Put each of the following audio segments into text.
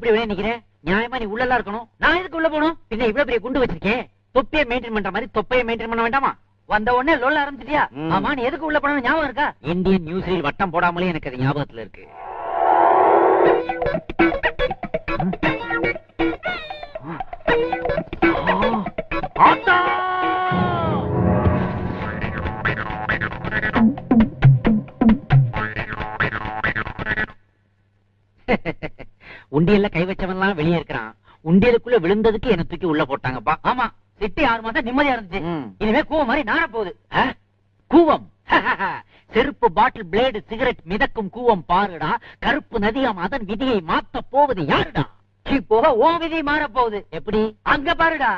எப்படி வெளியே நிக்கிற நியாயமா நீ உள்ளலாம் இருக்கணும் நான் எதுக்கு உள்ள போகணும் பின்ன இவ்வளவு பெரிய குண்டு வச்சிருக்கேன் தொப்பியை மெயின்டைன் பண்ற மாதிரி தொப்பையை மெயின்டைன் பண்ண வேண்டாமா வந்த உடனே லொல்ல ஆரம்பிச்சிட்டியா. ஆமா நீ எதுக்கு உள்ள போனது ஞாபகம் இருக்கா இந்தியன் நியூஸ்ல வட்டம் போடாமலே எனக்கு அது ஞாபகத்துல இருக்கு ஆத்தா! உண்டியல்ல கை வச்சவன்லாம் வெளியே இருக்கிறான். உண்டியலுக்குள்ள விழுந்ததுக்கு என்ன தூக்கி உள்ள போட்டாங்கப்பா. ஆமா சிட்டி ஆறு மாதம் நிம்மதியா இருந்துச்சு. இனிமே கூவம் மாதிரி நார போகுது? கூவம். செருப்பு பாட்டில் பிளேடு சிகரெட் மிதக்கும் கூவம் பாருடா. கருப்பு நதியாம் அதன் விதியை மாத்த போவது யாருடா? இப்போ ஓ விதி மாற போகுது எப்படி? அங்க பாருடா.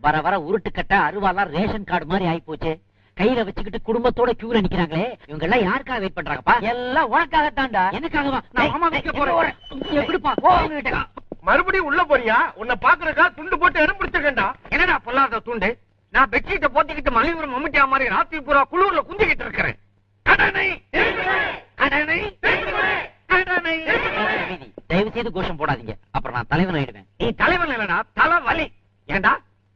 வர வர உருட்டுக்கட்ட அருவாலாம் ரேஷன் கார்டு மாதிரி ஆயி போச்சு கையில வச்சுக்கிட்டு குடும்பத்தோட கியூல நிக்கிறாங்களே இவங்க எல்லாம் யாருக்காக வெயிட் பண்றாங்கப்பா எல்லாம் உனக்காகத்தான்டா எனக்காகவா நான் மாமா வைக்க போறேன் எப்படிப்பா. மறுபடியும் உள்ள போறியா உன்னை பாக்குறக்கா துண்டு போட்டு எறும்பு பிடிச்சிருக்கேன்டா என்னடா பொல்லாத துண்டு நான் பெட்ஷீட்டை போத்திக்கிட்டு மலையூர் மம்முட்டியா மாதிரி ராத்திரி பூரா குளூர்ல குந்திக்கிட்டு இருக்கிறேன் கடனை கடனை கடனை அமைதி. தயவு செய்து கோஷம் போடாதீங்க அப்புறம் நான் தலைவன் ஆயிடுவேன் நீ தலைவன் இல்லடா தலை வலி ஏண்டா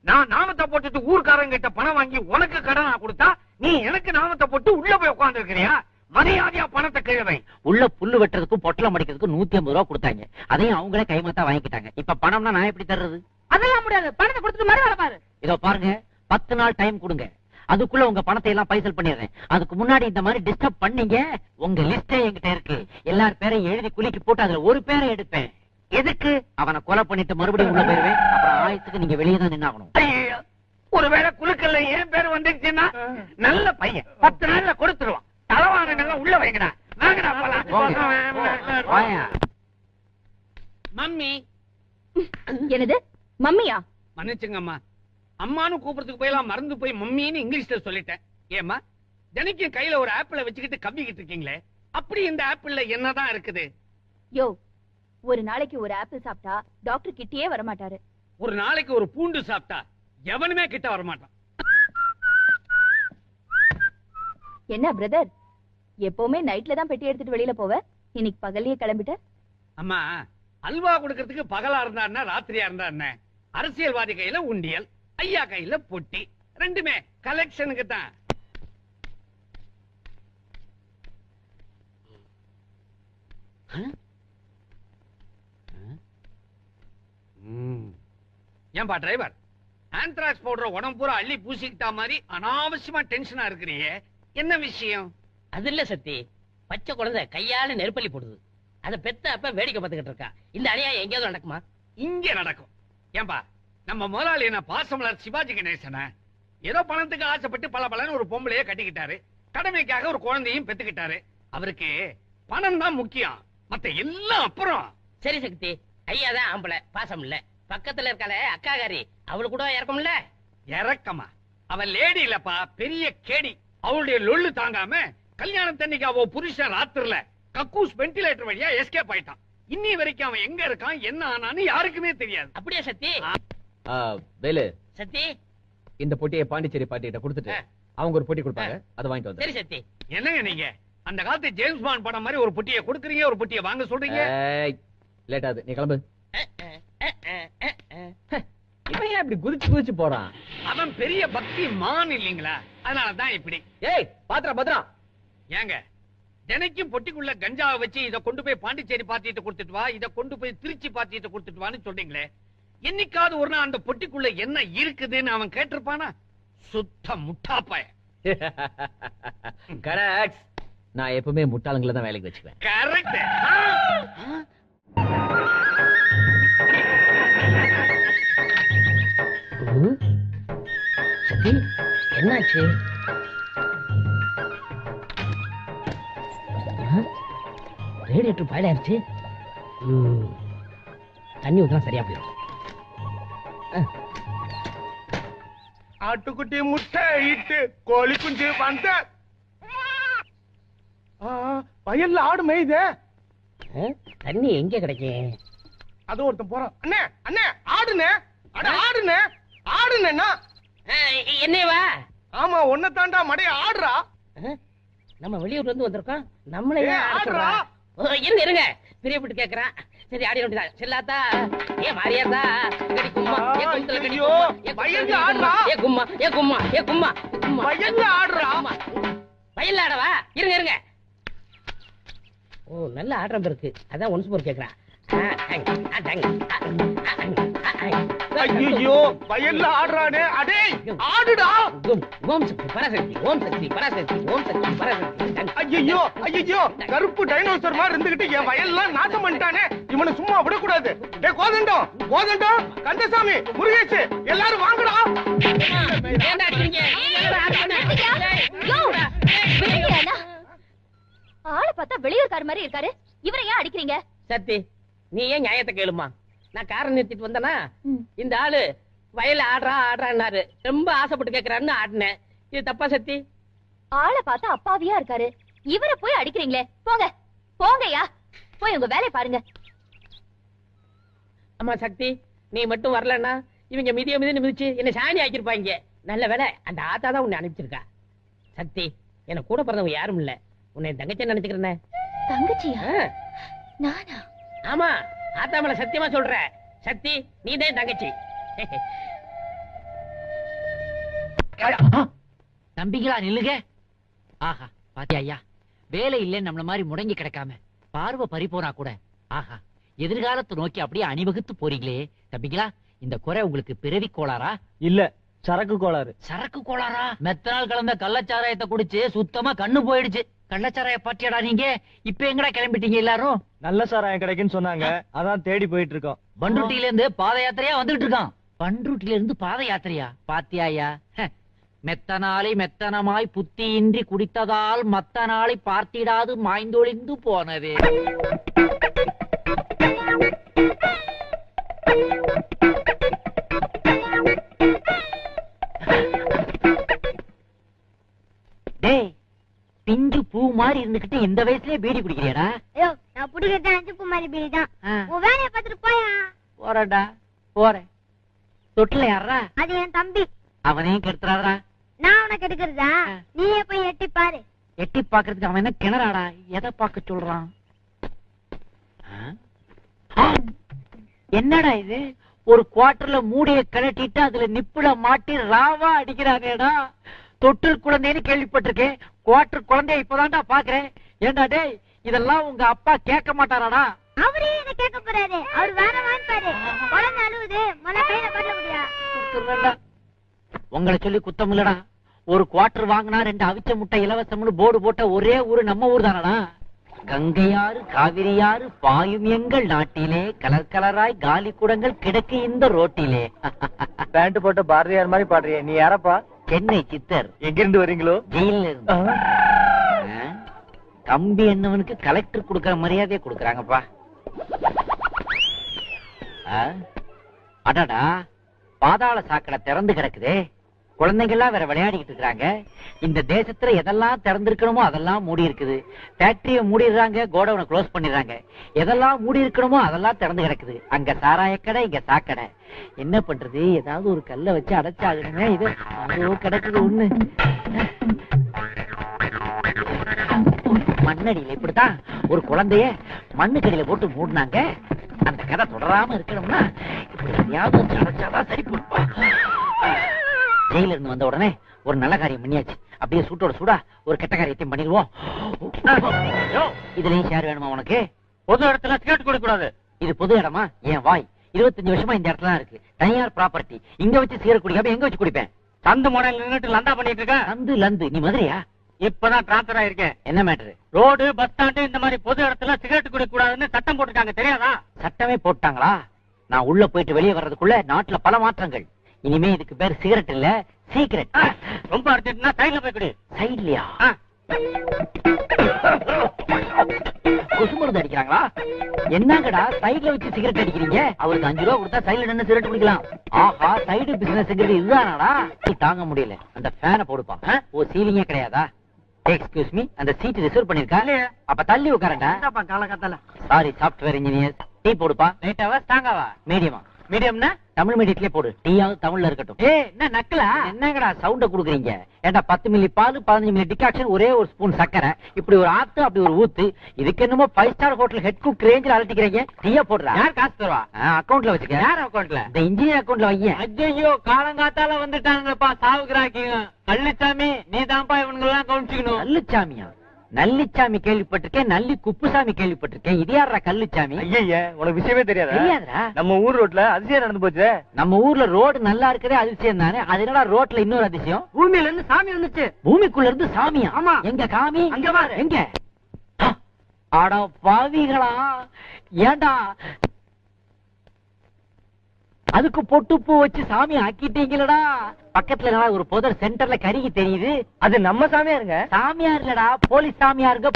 நான் நாமத்தை போட்டுட்டு ஊர்க்காரங்க கிட்ட பணம் வாங்கி உனக்கு கடனா கொடுத்தா நீ எனக்கு நாமத்தை போட்டு உள்ள போய் உட்கார்ந்து இருக்கிறியா மரியாதையா பணத்தை கிழவை. உள்ள புல்லு வெட்டுறதுக்கும் பொட்டலம் அடிக்கிறதுக்கும் நூத்தி ஐம்பது ரூபா கொடுத்தாங்க. அதையும் அவங்களே கைமாத்தா வாங்கிக்கிட்டாங்க. இப்ப பணம்னா நான் எப்படி தர்றது? அதெல்லாம் முடியாது. பணத்தை கொடுத்துட்டு மறு பாரு. இதோ பாருங்க. பத்து நாள் டைம் கொடுங்க. அதுக்குள்ள உங்க பணத்தை எல்லாம் பைசல் பண்ணிடுறேன். அதுக்கு முன்னாடி இந்த மாதிரி டிஸ்டர்ப் பண்ணீங்க. உங்க லிஸ்டே என்கிட்ட இருக்கு. எல்லார் பேரையும் எழுதி குலுக்கி போட்டு அதுல ஒரு பேரை எடுப்பேன். எதுக்கு? அவனை கொலை பண்ணிட்டு மறுபடியும் உள்ள போயிருவேன். அப்புறம் ஆயத்துக்கு நீங்க வெளியே தான் நின்னாகணும். ஒருவேளை குழுக்கல்ல என் பேர் வந்துருச்சுன்னா நல்ல பையன். பத்து நாள்ல கொடுத்துருவான். தலைவாரங்க உள்ள வைங்கடா. மம்மி. என்னது? மம்மியா? மன்னிச்சுங்கம்மா. அம்மான்னு கூப்பிடுறதுக்கு போயெல்லாம் மறந்து போய் மம்மின்னு இங்கிலீஷ்ல சொல்லிட்டேன். ஏம்மா தினைக்கும் கையில ஒரு ஆப்பிள வச்சுக்கிட்டு கவ்விக்கிட்டு இருக்கீங்களே? அப்படி இந்த ஆப்பிள்ல என்னதான் இருக்குது? யோ ஒரு நாளைக்கு ஒரு ஆப்பிள் சாப்பிட்டா டாக்டர் கிட்டயே வர மாட்டாரு ஒரு நாளைக்கு ஒரு பூண்டு சாப்பிட்டா எவனுமே கிட்ட வரமாட்டான். என்ன பிரதர் எப்பவுமே நைட்ல தான் பெட்டி எடுத்துட்டு வெளியில போவ? இன்னைக்கு பகல்லயே கிளம்பிட்ட? அம்மா அல்வா கொடுக்கறதுக்கு பகலா இருந்தா என்ன ராத்திரியா இருந்தா என்ன? அரசியல்வாதி கையில உண்டியல் ஐயா கையில பொட்டி. ரெண்டுமே கலெக்ஷனுக்கு தான். ஏன்பா டிரைவர் ஆந்த்ராக்ஸ் பவுடர் உடம்பு பூரா அள்ளி பூசிக்கிட்டா மாதிரி அனாவசியமா டென்ஷனா இருக்கிறியே என்ன விஷயம்? அது இல்ல சத்தி. பச்சை குழந்தை கையால நெருப்பள்ளி போடுது. அத பெத்த அப்ப வேடிக்கை பார்த்துக்கிட்டு இருக்கா. இந்த அநியாயம் எங்கேயாவது நடக்குமா? இங்க நடக்கும். ஏன்பா நம்ம முதலாளி என்ன பாசமலர் சிவாஜி கணேசன? ஏதோ பணத்துக்கு ஆசைப்பட்டு பல பலன்னு ஒரு பொம்பளைய கட்டிக்கிட்டாரு. கடமைக்காக ஒரு குழந்தையும் பெத்துக்கிட்டாரு. அவருக்கு பணம் தான் முக்கியம். மத்த எல்லாம் அப்புறம். சரி சக்தி. ஐயா தான் ஆம்பளை. பாசம் இல்ல. பக்கத்துல இருக்காளே அக்காகாரி. அவளு கூட இறக்கும்ல? இறக்கமா? அவன் லேடி இல்லப்பா பெரிய கேடி. அவளுடைய லொள்ளு தாங்காம கல்யாணத்தன்னைக்கு அவ புருஷன் ராத்திரில கக்கூஸ் வென்டிலேட்டர் வழியா எஸ்கேப் ஆயிட்டான். இன்னி வரைக்கும் அவன் எங்க இருக்கான் என்ன ஆனான்னு யாருக்குமே தெரியாது. அப்படியே சத்தி? வேலு சத்தி? இந்த பொட்டியை பாண்டிச்சேரி பாட்டிகிட்ட கொடுத்துட்டு. அவங்க ஒரு பொட்டி கொடுப்பாங்க அதை வாங்கிட்டு வந்து சரி சத்தி. என்னங்க நீங்க? அந்த காலத்து ஜேம்ஸ் பாண்ட் படம் மாதிரி ஒரு புட்டியை கொடுக்குறீங்க ஒரு புட்டியை வாங்க சொல்றீங்க? லேட் ஆகுது நீ கிளம்பு. இவன் ஏன் இப்படி குதிச்சு குதிச்சு போறான்? அவன் பெரிய பக்தி மான் இல்லீங்களா? அதனாலதான் இப்படி. ஏய் பாத்திரம் பத்திரம் ஏங்க தினைக்கும் பொட்டிக்குள்ள கஞ்சாவை வச்சு இத கொண்டு போய் பாண்டிச்சேரி பாத்திட்டு கொடுத்துட்டு வா இத கொண்டு போய் திருச்சி பாத்திட்டு கொடுத்துட்டு வான்னு சொல்றீங்களே. என்னைக்காவது ஒரு நாள் அந்த பொட்டிக்குள்ள என்ன இருக்குதுன்னு அவன் கேட்டிருப்பானா? சுத்த முட்டாப்பாய. கரெக்ட் நான் எப்பவுமே முட்டாளுங்களை தான் வேலைக்கு வச்சுக்குவேன். கரெக்ட் ம். சத்தி என்னாச்சு? ரேடியேட்டர் பாயிலாயிருச்சு தண்ணி ஊத்தினா சரியா போயிடும் ஆட்டுக்குட்டி முட்டை இட்டு கோழி குஞ்சு வந்த. வயல்ல ஆடு மேயுதே. தண்ணி எங்க கிடைக்கும்? அது ஒருத்தன் போறான். அண்ணே அண்ணே ஆடுனே அட ஆடுனே ஆடுனேண்ணா என்னையவா ஆமா ஒன்ன தாண்டா மடைய ஆடுறா. நம்ம வெளியூர்ல இருந்து வந்திருக்கோம். நம்மளே ஆடுறா. இருங்க. இருங்க பிரியப்பட்டு கேக்குறான். சரி ஆடி செல்லாத்தா ஏ மாரியாத்தா கடி கும்மா. ஏ ஐயோ, கும்மா. ஏ பயந்து ஆடுறா. ஏ கும்மா. ஏ கும்மா. ஏ கும்மா. கும்மா. பயந்து ஆடுறா. ஆடவா? இருங்க இருங்க. ஓ நல்ல ஆடுறம் இருக்கு. அதான் ஒன்ஸ் போர் கேக்குறான். ஆ, டங், ஆ, டங், ஆ, ஆ, ஆ, ஆ, ஆ. ஐயோ வயல்ல ஆடுறானே. அடே ஆடுடா. ஓம் ஓம் சக்தி பராசக்தி ஓம் சக்தி பராசக்தி ஓம் சக்தி பராசக்தி. ஐயோ ஐயோ கருப்பு டைனோசர் மாதிரி இருந்துகிட்டு என் வயல்லாம் நாசம் பண்ணிட்டானே. இவனை சும்மா விடக்கூடாது. டேய் கோதண்டம் கோதண்டம். கந்தசாமி முருகேஷ் எல்லாரும் வாங்கடா. ஆளை பார்த்தா வெளியூர்கார மாதிரி இருக்காரு. இவரை ஏன் அடிக்கிறீங்க? சத்தி நீ ஏன் நியாயத்தை கேளுமா? நான் காரை நிறுத்திட்டு வந்தனா ம். இந்த ஆளு வயல்ல ஆடுறா ஆடுறான்னாரு. ரொம்ப ஆசைப்பட்டு கேக்குறான்னு ஆடினேன். இது தப்பா சத்தி? ஆளை பார்த்தா அப்பாவியா இருக்காரு. இவரை போய் அடிக்கிறீங்களே. போங்க. போங்கய்யா. போய் உங்க வேலையை பாருங்க. அம்மா சக்தி நீ மட்டும் வரலன்னா இவங்க மிதிய மிதின்னு மிதிச்சு என்ன சாணி ஆக்கிருப்பாங்க நல்ல வேலை அந்த ஆத்தா தான் உன்னை அனுப்பிச்சிருக்கா. சக்தி எனக்கு கூட பிறந்தவங்க யாரும் இல்ல. உன்னை தங்கச்சி நினைச்சுக்கிறேனே தங்கச்சியா? நானா? ஆமா. ஆத்தா மேல சத்தியமா சொல்ற. சக்தி நீ தான் தங்கச்சி தம்பிங்களா நில்லுங்க. ஆஹா பாத்தியா ஐயா. வேலை இல்லைன்னு நம்மள மாதிரி முடங்கி கிடக்காம பார்வை பறி போனா கூட ஆஹா எதிர்காலத்தை நோக்கி அப்படியே அணிவகுத்து போறீங்களே. தம்பிங்களா இந்த குறை உங்களுக்கு பிறவி கோளாரா இல்ல சரக்கு கோளாறு. சரக்கு கோளாரா மெத்தனால் கலந்த கள்ளச்சாராயத்தை குடிச்சு சுத்தமா கண்ணு போயிடுச்சு. கள்ளச்சாராய பாட்டியாடா நீங்க? இப்ப எங்கடா கிளம்பிட்டீங்க எல்லாரும்? நல்ல சாராயம் கிடைக்குன்னு சொன்னாங்க. அதான் தேடி போயிட்டு இருக்கோம் பண்ருட்டில இருந்து பாத யாத்திரையா வந்துட்டு இருக்கான் பண்ருட்டில இருந்து பாத யாத்திரையா பாத்தியாயா மெத்த நாளை மெத்தனமாய் புத்தியின்றி குடித்ததால் மத்த நாளை பார்த்திடாது மாய்ந்தொழிந்து போனதே. இருந்துகிட்டு இந்த வயசுலயே பீடி குடிக்கிறியாடா? ஐயோ நான் புடிக்கிறது அஞ்சு குமாரி பீடி தான் உன் வேலையை பார்த்துட்டு போயா? போறேன்டா போறேன். தொட்டில யாரா அது என் தம்பி. அவனையும் கெடுத்துறாரா நான் உனக்கு எடுக்கிறதா ஆ. நீயே போய் எட்டி பாரு. எட்டி பாக்குறதுக்கு அவன் என்ன கிணறாடா? எதை பார்க்க சொல்றான்! என்னடா இது? ஒரு குவார்டர்ல மூடிய கழட்டிட்டு அதுல நிப்புல மாட்டி ராவா அடிக்கிறானேடா. தொட்டில் குழந்தைன்னு கேள்விப்பட்டிருக்கேன். குவார்டர் குழந்தைய இப்பதான்டா பாக்குறேன். ஏண்டா டேய் இதெல்லாம் உங்க அப்பா கேட்க மாட்டாராடா? அவரே என்ன கேட்க போறாரு. அவர் வேற வாங்கிப்பாரு குழந்தை அழுவுது. முதல்ல கையில பண்ண முடியா. உங்களை சொல்லி குத்தம் இல்லடா. ஒரு குவார்டர் வாங்கினா ரெண்டு அவிச்ச முட்டை இலவசம்னு போர்டு போட்ட ஒரே ஊரு நம்ம ஊர் தானடா? கங்கையாறு காவிரியாறு பாயும் எங்கள் நாட்டிலே கலர் கலராய் காலி குடங்கள் கிடக்கு இந்த ரோட்டிலே. பேண்ட் போட்ட பாரதியார் மாதிரி பாடுறியே. நீ யாரப்பா? சென்னை சித்தர். எங்க இருந்து வரீங்களோ ஜெயில இருந்து? கம்பி என்னவனுக்கு கலெக்டர் கொடுக்கற மரியாதையை கொடுக்கறாங்கப்பா? அடடா பாதாள சாக்கடை திறந்து கிடக்குதே. குழந்தைங்க எல்லாம் வேற விளையாடிக்கிட்டு இருக்காங்க இந்த தேசத்துல எதெல்லாம் திறந்திருக்கணுமோ அதெல்லாம் மூடி இருக்குது. ஃபேக்டரிய மூடிடுறாங்க கோடவுனை க்ளோஸ் பண்ணிடுறாங்க. எதெல்லாம் மூடி இருக்கணுமோ அதெல்லாம் திறந்து கிடக்குது. அங்க சாராய கடை இங்க சாக்கடை. என்ன பண்றது? ஏதாவது ஒரு கல்லை வச்சு அடைச்சாகணுமே. இது அவ்வளோ கிடக்குது ஒண்ணு. மண்ணடியில இப்படித்தான் ஒரு குழந்தைய மண்ணுக்கடியில போட்டு மூடினாங்க. அந்த கதை தொடராம இருக்கணும்னா இப்படி எதையாவது அடைச்சாதான் சரி போடுப்பா ஜெயில இருந்து வந்த உடனே ஒரு நல்ல காரியம் பண்ணியாச்சு. அப்படியே சூட்டோட சூடா ஒரு கெட்ட காரியத்தையும் பண்ணிடுவோம். இதுலயும் ஷேர் வேணுமா உனக்கு? பொது இடத்துல சிகரெட் கொடுக்க கூடாது இது பொது இடமா? என் வாய். இருபத்தஞ்சு வருஷமா இந்த இடத்துல இருக்கு. தனியார் ப்ராப்பர்ட்டி இங்க வச்சு சீர குடிக்காம எங்க வச்சு குடிப்பேன்? சந்து முனையில நின்னுட்டு லந்தா பண்ணிட்டு இருக்க. லந்து லந்து. நீ மதுரையா? இப்பதான் டிரான்ஸ்பர் ஆயிருக்கேன். என்ன மேட்ரு ரோடு பஸ் ஸ்டாண்டு இந்த மாதிரி பொது இடத்துல சிகரெட் குடிக்க கூடாதுன்னு சட்டம் போட்டுருக்காங்க. தெரியாதா? சட்டமே போட்டாங்களா? நான் உள்ள போயிட்டு வெளியே வர்றதுக்குள்ள நாட்டுல பல மாற்றங்கள். இனிமே இதுக்கு பேர் சிகரெட் இல்ல சீக்கிரட். ரொம்ப அர்ஜென்ட்னா சைடுல போய் குடி. சைட்லயா? ஆ. கொசு மருந்து அடிக்கிறாங்களா? என்னங்கடா சைடுல வச்சு சிகரெட் அடிக்கிறீங்க? அவருக்கு அஞ்சு ரூபா கொடுத்தா சைடுல நின்னு சிகரெட் குடிக்கலாம். ஆஹா சைடு பிசினஸ்ங்கிறது இதுதானடா? தாங்க முடியல. அந்த ஃபேனை போடுப்பா. ஆ? ஓ சீலிங்கே கிடையாதா? எக்ஸ்கியூஸ் மீ அந்த சீட் ரிசர்வ் பண்ணிருக்கா அப்ப தள்ளி உட்காரண்டா? காலகட்டல சாரி சாஃப்ட்வேர் இன்ஜினியர் டீ போடுப்பா. லைட்டாவா ஸ்ட்ராங்காவா மீடியமா மீடியம்னா தமிழ் மீடியத்திலே போடு. டீயாவது தமிழ்ல இருக்கட்டும். ஏ என்ன நக்கலா? என்னங்கடா சவுண்ட குடுக்குறீங்க? ஏண்டா பத்து மில்லி பால் பதினஞ்சு மில்லி டிகாக்ஷன் ஒரே ஒரு ஸ்பூன் சக்கரை இப்படி ஒரு ஆத்து அப்படி ஒரு ஊத்து இதுக்கு என்னமோ five star hotel head cook ரேஞ்சில் அழட்டிக்கிறீங்க டீயா போடுறா? யார் காசு தருவா? அக்கவுண்ட்ல வச்சுக்க. யார் அக்கௌண்ட்ல இந்த இன்ஜினியர் அக்கவுண்ட்ல வையேன் ஐயோ காலங்காத்தால வந்துட்டாங்கப்பா சாவுக்குறாக்கிங்க கள்ளிச்சாமி நீ தான்ப்பா இவனுங்கெல்லாம் கவனிச்சுக்கணும். நல்லுச்சாமியா நல்லிச்சாமி கேள்விப்பட்டிருக்கேன் நல்லி குப்புசாமி கேள்விப்பட்டிருக்கேன். இது யாரா கல்லுச்சாமி ஐயய்ய உனக்கு விஷயமே தெரியாதா? நம்ம ஊர் ரோட்ல அதிசயம் நடந்து போச்சு நம்ம ஊர்ல ரோடு நல்லா இருக்கதே அதிசயம் தானே? அது என்னடா ரோட்ல இன்னொரு அதிசயம்? பூமியில இருந்து சாமி வந்துச்சு. பூமிக்குள்ள இருந்து சாமியா? ஆமா. எங்க காமி? அங்க பாரு. எங்க? அட பாவிகளா ஏண்டா அதுக்கு பொட்டு பூ வச்சு சாமி ஆக்கிட்டீங்களடா. பக்கத்துல ஒரு புதர் சென்டர்ல கருகி தெரியுது. அது நம்ம சாமியாருங்க. சாமியார் இல்லடா போலீஸ் சாமியாருங்க.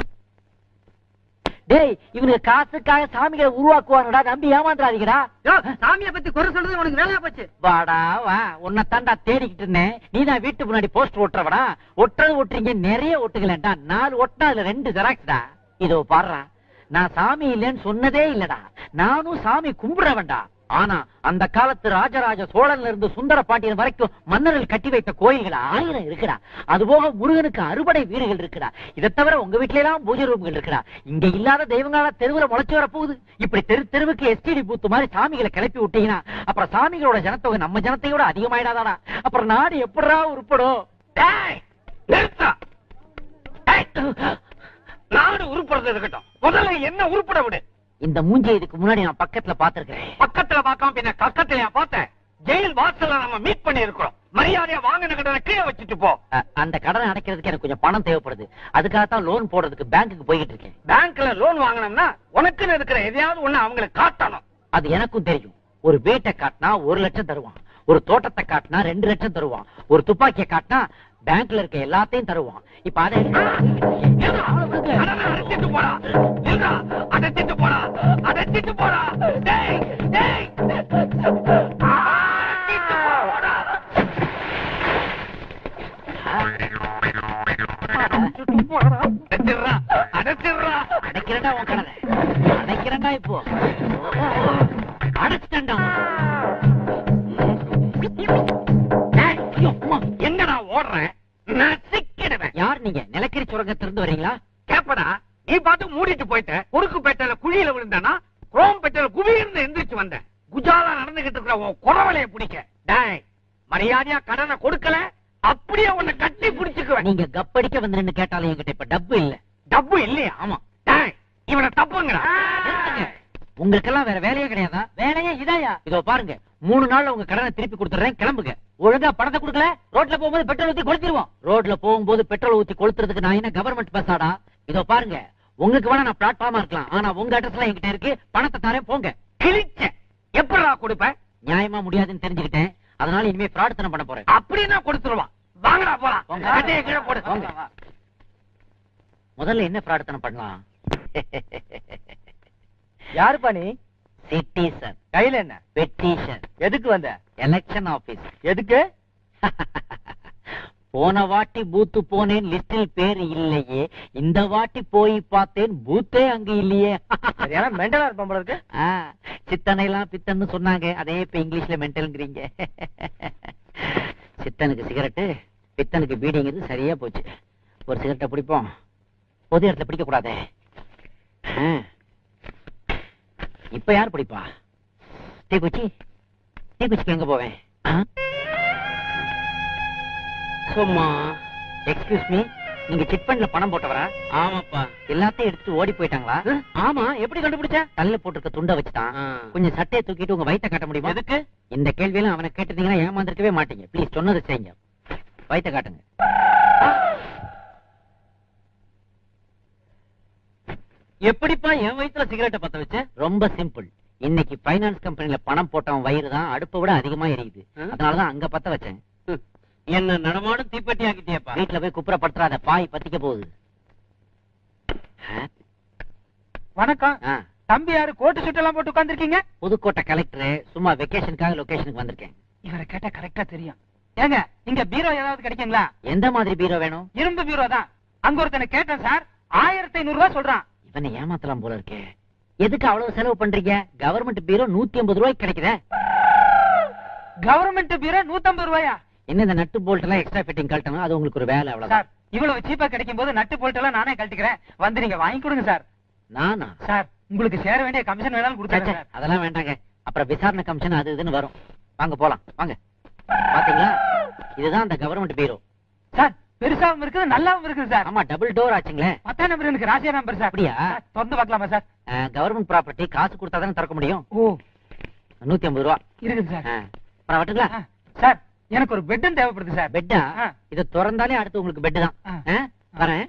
டேய் இவனுக்கு காசுக்காக சாமிகளை உருவாக்குவாங்கடா நம்பி ஏமாந்துறாதீங்கடா. சாமியை பத்தி குறை சொல்றது உனக்கு வேலையா போச்சு? வாடா வா. உன்னை தாண்டா தேடிக்கிட்டு இருந்தேன். நீதான் வீட்டு முன்னாடி போஸ்ட் ஒட்டுறவடா. ஒட்டுறது ஒட்டுறீங்க நிறைய ஒட்டுகளேன்டா நாலு ஒட்டினா அதுல ரெண்டு ஜெராக்ஸ்டா இதோ பாடுறா. நான் சாமி இல்லைன்னு சொன்னதே இல்லடா. நானும் சாமி கும்பிடுறவன்டா. ஆனா அந்த காலத்து ராஜராஜ சோழன்ல இருந்து சுந்தர பாண்டியன் வரைக்கும் மன்னர்கள் கட்டி வைத்த கோயில்கள் ஆயிரம் இருக்குடா. அது போக முருகனுக்கு அறுபடை வீடுகள் இருக்குடா. இதை தவிர உங்க வீட்ல எல்லாம் பூஜை ரூம்கள் இருக்குடா. இங்க இல்லாத தெய்வங்களா தெருவுல முளைச்சு வர போகுது. இப்படி தெரு தெருவுக்கு எஸ்டிடி பூத்து மாதிரி சாமிகளை கிளப்பி விட்டீங்கன்னா அப்புறம் சாமிகளோட ஜனத்தொகை நம்ம ஜனத்தையோட அதிகமாயிடாதாடா. அப்புறம் நாடு எப்படா உருப்படும்? நாடு உருப்படுறது இருக்கட்டும். முதல்ல என்ன உருப்பட விடு. இந்த மூஞ்சி இதுக்கு முன்னாடி நான் பக்கத்துல பாத்துருக்கேன் பக்கத்துல பார்க்காம பின்ன கக்கத்துல பார்த்தேன். ஜெயில் வாசல்ல நம்ம மீட் பண்ணி இருக்கிறோம் மரியாதையா வாங்கின கடனை கீழே வச்சுட்டு போ. அந்த கடனை அடைக்கிறதுக்கு எனக்கு கொஞ்சம் பணம் தேவைப்படுது. அதுக்காகத்தான் லோன் போடுறதுக்கு பேங்க்குக்கு போய்கிட்டு இருக்கேன். பேங்க்ல லோன் வாங்கணும்னா உனக்குன்னு இருக்கிற எதையாவது ஒண்ணு அவங்களுக்கு காட்டணும். அது எனக்கும் தெரியும். ஒரு வீட்டை காட்டினா ஒரு லட்சம் தருவான். ஒரு தோட்டத்தை காட்டினா ரெண்டு லட்சம் தருவான். ஒரு துப்பாக்கியை காட்டினா பேங்க்ல இருக்க எல்லாத்தையும் தருவான். இப்ப அதை அடைச்சிட்டு போடா. நில்றா. அடைச்சிட்டு போடா. அடைச்சிட்டு போடா. டேய் டேய். அடைச்சிட்டு அடைக்கிறேன்டா உன் கடனை. அடைக்கிறேன்டா இப்போ. அடைச்சிட்டேன்டா. ஓடுறேன் நான் சிக்கிடுவேன் யார் நீங்க? நிலக்கரி சுரங்கத்திலிருந்து வரீங்களா? கேப்படா நீ பார்த்து மூடிட்டு போயிட்ட. குறுக்கு பேட்டையில குழியில விழுந்தானா குரோம் பேட்டையில குவியிருந்து எந்திரிச்சு வந்தேன். குஜாலா நடந்துகிட்டு இருக்கிற உன் குறவலைய பிடிக்க. டேய் மரியாதையா கடனை கொடுக்கல? அப்படியே உன்னை கட்டி பிடிச்சுக்குவேன். நீங்க கப்படிக்க வந்து நின்னு கேட்டாலும் என்கிட்ட இப்ப டப்பு இல்ல. டப்பு இல்லையா ஆமா. டேய் இவனை தப்புங்கடா. நிறுத்துங்க. உங்களுக்கெல்லாம் வேற வேலையே கிடையாதா? வேலையே இதாயா? இதோ பாருங்க மூணு நாள்ல உங்க கடனை திருப்பி கொடுத்துறேன் கிளம்புங்க. ஒழுங்கா பணத்தை கொடுக்கல ரோட்ல போகும்போது பெட்ரோல் ஊத்தி கொளுத்திடுவோம் ரோட்ல போகும்போது பெட்ரோல் ஊத்தி கொளுத்துறதுக்கு நான் என்ன கவர்மெண்ட் பஸ்ஸாடா இதோ பாருங்க உங்களுக்கு வேணா நான் பிளாட்ஃபார்மா இருக்கலாம். ஆனா உங்க அட்ரஸ் எல்லாம் என்கிட்ட இருக்கு பணத்தை தரேன் போங்க. கிழிச்ச எப்படிடா கொடுப்ப? நியாயமா முடியாதுன்னு தெரிஞ்சுக்கிட்டேன். அதனால இனிமே ஃப்ராட் தனம் பண்ண போறேன். அப்படின்னா கொடுத்துருவான் வாங்கடா போலாம். முதல்ல என்ன ஃப்ராட் தனம் பண்ணலாம்? யாருப்பா நீ? சிட்டிசன். கையில என்ன? பெட்டிஷன். எதுக்கு வந்த? Election office. எதுக்கு? போன வாட்டி பூத்து போனேன் லிஸ்டில் பேர் இல்லையே. இந்த வாட்டி போய் பார்த்தேன் பூத்தே அங்க இல்லையே. சரியான மெண்டலா இருப்பான் போல இருக்கு. எல்லாம் பித்தன்னு சொன்னாங்க. அதே இப்ப இங்கிலீஷ்ல மென்டல்ங்கிறீங்க சித்தனுக்கு சிகரெட்டு பித்தனுக்கு பீடிங்கிறது சரியா போச்சு. ஒரு சிகரெட்டை பிடிப்போம். பொது இடத்துல பிடிக்க கூடாதே. இப்ப யார் பிடிப்பா? தீக்குச்சி? தீக்குச்சிக்கு எங்க போவேன்? சும்மா எக்ஸ்கியூஸ் மீ நீங்க சிட் ஃபண்ட்ல பணம் போட்டவரா? ஆமாப்பா. எல்லாத்தையும் எடுத்து ஓடி போயிட்டாங்களா? ஆமா எப்படி கண்டுபிடிச்ச? தள்ள போட்டிருக்க துண்டை வச்சுட்டான். கொஞ்சம் சட்டையை தூக்கிட்டு உங்க வயித்தை காட்ட முடியுமா? எதுக்கு? இந்த கேள்வியெல்லாம் அவனை கேட்டிருந்தீங்கன்னா ஏமாந்துருக்கவே மாட்டீங்க. ப்ளீஸ் சொன்னதை செய்யுங்க. வயித்தை காட்டுங்க. எப்படிப்பா என் வயித்துல சிகரெட்டை பத்த வச்ச? ரொம்ப சிம்பிள். இன்னைக்கு பைனான்ஸ் கம்பெனில பணம் போட்டவன் வயிறு தான் அடுப்பை விட அதிகமா எரியுது. அதனாலதான் அங்க பத்த வச்சேன். என்ன நடமாடும் தீப்பெட்டி ஆக்கிட்டியப்பா? வீட்டுல போய் குப்புறப்படுத்துறாத பாய் பத்திக்க போகுது? வணக்கம். தம்பி யாரு? கோட்டு சுட்டெல்லாம் போட்டு உட்கார்ந்திருக்கீங்க? புதுக்கோட்டை கலெக்டர் சும்மா வெக்கேஷனுக்காக லொகேஷனுக்கு வந்திருக்கேன். இவரை கேட்டா கரெக்டா தெரியும். ஏங்க இங்க பீரோ ஏதாவது கிடைக்குங்களா? எந்த மாதிரி பீரோ வேணும்? இரும்பு பீரோ தான் அங்க ஒருத்தனை கேட்டேன் சார். ஆயிரத்தி ஐநூறு ரூபாய் சொல்றான். இவனை ஏமாத்தலாம் போல இருக்கே. எதுக்கு அவ்வளவு செலவு பண்றீங்க? கவர்மெண்ட் பீரோ நூத்தி ஐம்பது ரூபாய்க்கு கிடைக்குதே. கவர்மெண்ட் பீரோ நூத்தம்பது ரூபாயா? என்ன இந்த நட்டு போல்ட் எல்லாம் எக்ஸ்ட்ரா ஃபிட்டிங் கழட்டணும்? அது உங்களுக்கு ஒரு வேலை அவ்வளவுதான். சார் இவ்வளவு சீப்பா கிடைக்கும் போது நட்டு போல்ட் எல்லாம் நானே கழட்டிக்கிறேன். வந்து நீங்க வாங்கி கொடுங்க சார். நானா? சார் உங்களுக்கு சேர வேண்டிய கமிஷன் வேணாலும் ச்சே, கொடுத்துறேன் ச்சே, சார். அதெல்லாம் வேண்டாங்க. அப்புறம் விசாரணை கமிஷன் அது இதுன்னு வரும். வாங்க போலாம். வாங்க. பாத்தீங்களா? இதுதான் அந்த கவர்மெண்ட் பீரோ சார் பெருசாவும் இருக்குது நல்லாவும் இருக்குது சார். ஆமா டபுள் டோர் ஆச்சுங்களே. பத்தாம் நம்பர் எனக்கு ராசியா நம்பர் சார். அப்படியா? திறந்து பார்க்கலாமா சார்? கவர்மெண்ட் ப்ராப்பர்ட்டி காசு கொடுத்தா தானே திறக்க முடியும்? ஓ. நூத்தி ஐம்பது ரூபா. இருக்குது சார். வட்டுங்களா ஆ, சார் எனக்கு ஒரு பெட்டும் தேவைப்படுது சார். பெட்டா. இதை திறந்தாலே அடுத்து உங்களுக்கு பெட் தான். வரேன்.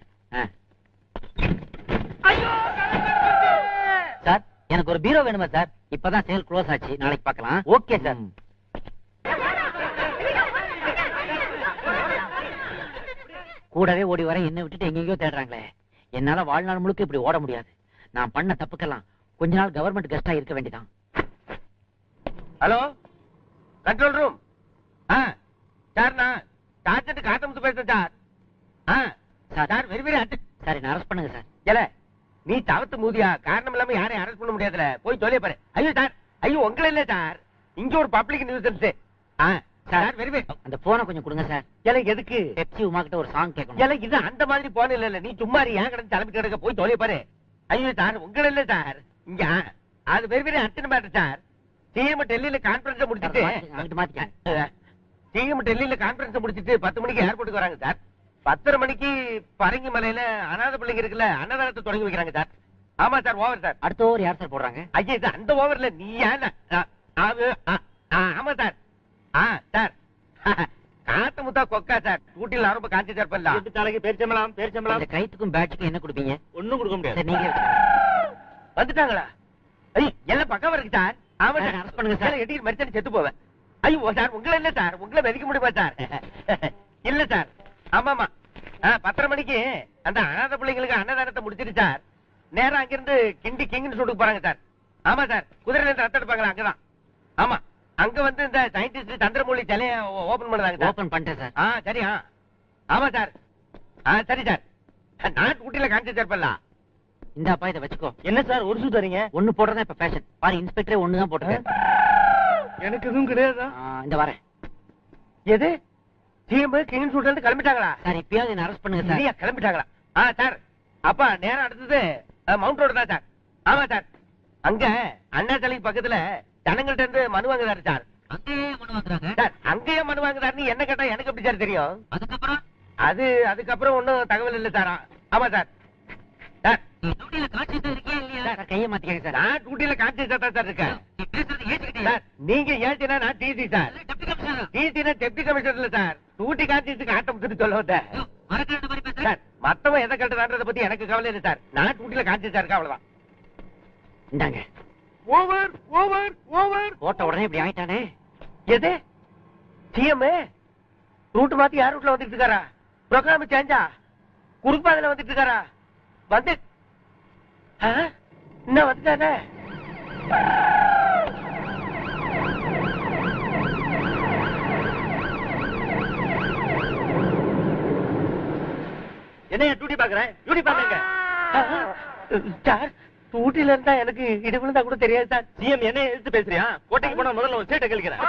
சார் எனக்கு ஒரு பீரோ வேணுமா சார்? இப்பதான் சேல் க்ளோஸ் ஆச்சு. நாளைக்கு பார்க்கலாம். Okay sir. கூடவே ஓடி வர என்ன விட்டுட்டு எங்கெங்கயோ தேடுறாங்களே. என்னால வாழ்நாள் முழுக்க இப்படி ஓட முடியாது. நான் பண்ண தப்புக்கெல்லாம் கொஞ்ச நாள் கவர்மெண்ட் கெஸ்டா இருக்க வேண்டியதான் ஹலோ? கண்ட்ரோல் ரூம் ஆ சார் நான் டார்ச்செட் காட்டமுத்து பேசுறேன் சார். ஆ சார். சார் வெரி வெரி அட்டு சார் என்ன அரெஸ்ட் பண்ணுங்க சார். ஏல நீ தவத்து மூதியா? காரணம் இல்லாம யாரையும் அரெஸ்ட் பண்ண முடியாதுல. போய் சொல்லிய பாரு. ஐயோ சார். ஐயோ உங்களை இல்ல சார். இங்க ஒரு பப்ளிக் நியூசன்ஸ் ஆ சார் வெரி வெரி. அந்த போனை கொஞ்சம் கொடுங்க சார். ஏல எதுக்கு? பெப்சி உமா கிட்ட ஒரு சாங் கேட்கணும். ஏல இது அந்த மாதிரி போன இல்ல இல்ல நீ சும்மா ஏன் கிடந்து தலைமை கிடக்க போய் சொல்லிய பாரு. ஐயோ சார் உங்களை இல்ல சார். இங்க அது very very urgent matter sir. CM டெல்லியில கான்பரன்ஸ் முடிச்சிட்டு சிஎம் டெல்லியில கான்பரன்ஸ் முடிச்சிட்டு பத்து மணிக்கு ஏர்போர்ட்டுக்கு வராங்க சார். பத்தரை மணிக்கு பரங்கி மலையில அனாத பிள்ளைங்க இருக்குல்ல அன்னதானத்தை தொடங்கி வைக்கிறாங்க சார். ஆமா சார் ஓவர் சார். அடுத்த ஓவர் யார் சார் போடுறாங்க? ஐயா இது அந்த ஓவர்ல நீ ஏன் ஆமா சார். சார். காத்து முத்தா கொக்கா சார். ஊட்டில ரொம்ப காஞ்சி சார் பண்ணலாம் தலைக்கு பேரிச்சம்பளம் இந்த கைத்துக்கும் பேட்சுக்கும் என்ன கொடுப்பீங்க? ஒண்ணும் கொடுக்க வந்துட்டாங்களா? ஐயோ எல்லாம் பக்கம் இருக்கு சார். ஆமா சார், arrest பண்ணுங்க சார். எட்டி செத்து போவேன். ஐயோ சார் உங்களை இல்ல சார்? உங்களை மதிக்க முடியுமா சார்? இல்ல சார். ஆமாமா. ஆ, பத்தரை மணிக்கு அந்த அனாதை பிள்ளைங்களுக்கு அன்னதானத்தை முடிச்சிட்டு சார். நேரா அங்கிருந்து கிண்டி கிங்னு சொல்லிட்டு போறாங்க சார். ஆமா சார். குதிரையில இருந்து ரத்தம் எடுப்பாங்களா அங்கதான். ஆமா. அங்க வந்து இந்த சயின்டிஸ்ட் சந்திரமௌலி சிலைய ஓபன் பண்ணுறாங்க சார். ஓபன் பண்ணிட்டேன் சார். ஆ சரியா ஆமா சார். ஆ சரி சார். நாட்டு குட்டியில காமிச்சு சார் பண்ணலாம் இந்தாப்பா இதை வச்சுக்கோ. என்ன சார் ஒரு சூ தரீங்க? ஒண்ணு போடுறதா இப்ப ஃபேஷன் பாரு இன்ஸ்பெக்டரே ஒண்ணு தான் போட்டுருக்காரு. எனக்கு எதுவும் கிடையாதா? ஆ, இந்த வரேன். எது? சிஎம் கிங் சூட்ல கிளம்பிட்டாங்களா? சார் இப்பயாவது என்ன அரெஸ்ட் பண்ணுங்க சார். சரியா கிளம்பிட்டாங்களா? ஆ சார். அப்பா நேரம் அடுத்தது மவுண்ட் ரோடு தான் சார். ஆமா சார். அங்க அண்ணா சிலைக்கு பக்கத்துல ஜனங்கள்ட்ட இருந்து மனு வாங்குறாரு சார். அங்கேயே கொண்டு வந்துறாங்க சார் அங்கேயே மனு வாங்குறாருன்னு என்ன கேட்டா எனக்கு எப்படி சார் தெரியும்? அதுக்கப்புறம்? அது அதுக்கப்புறம் ஒண்ணும் தகவல் இல்ல சார். ஆமா சார். சார். சார் கையை மாத்திக்கங்க சார். நான் டியூட்டில கான்சியஸா தான் சார் இருக்கேன். சார். நீங்க ஏற்றினா நான் டிசி சார். டிசினா டெப்டி கமிஷனர் இல்ல சார். டியூட்டி கான்சியஸுக்கு ஆட்டம் சொல்லி சொல்ல வந்தேன். மறக்கிற மாதிரி பேசுறேன் சார் மத்தவன் எதை கட்டுறான்றத பத்தி எனக்கு கவலை இல்லை சார். நான் டியூட்டில கான்சியஸா இருக்கேன் அவ்வளவுதான். இந்தாங்க. ஓவர் ஓவர் ஓவர் போட்ட உடனே இப்படி ஆயிட்டானே. எது? சிஎம் ரூட் மாத்தி யார் ரூட்ல வந்துட்டு இருக்காரா? ப்ரோக்ராம் சேஞ்சா குறுப்பாதையில வந்துட்டு இருக்காரா? வந்து? இன்னும் வந்துட்டானே? என்ன டியூட்டி பாக்குறேன் டியூட்டி பாக்குறேங்க சார் டியூட்டில இருந்தா எனக்கு இடி விழுந்தா கூட தெரியாது சார். சிஎம் என்ன எடுத்து பேசுறியா? கோட்டைக்கு போனா முதல்ல ஒரு சீட்டை கழிக்கிறேன்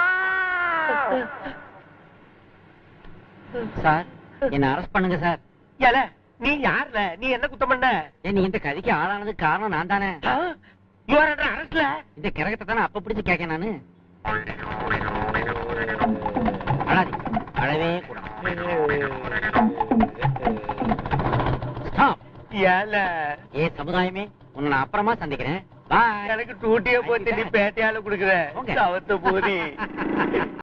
சார் என்ன அரெஸ்ட் பண்ணுங்க சார். ஏல நீ யாருல? நீ என்ன குத்தம் பண்ண? நீ இந்த கதைக்கு ஆளானதுக்கு காரணம் நான் தானே. யூ ஆர் அண்டர் அரஸ்ட்ல இந்த கிரகத்தை தானே அப்ப பிடிச்சு கேட்க நானு. அழாதி அழவே கூடாது. Stop. ஏல. ஏ சமுதாயமே உன்னை நான் அப்புறமா சந்திக்கிறேன். பாய் எனக்கு டூட்டிய போத்து நீ பேட்டையால குடுக்குற. தவத்த போதி.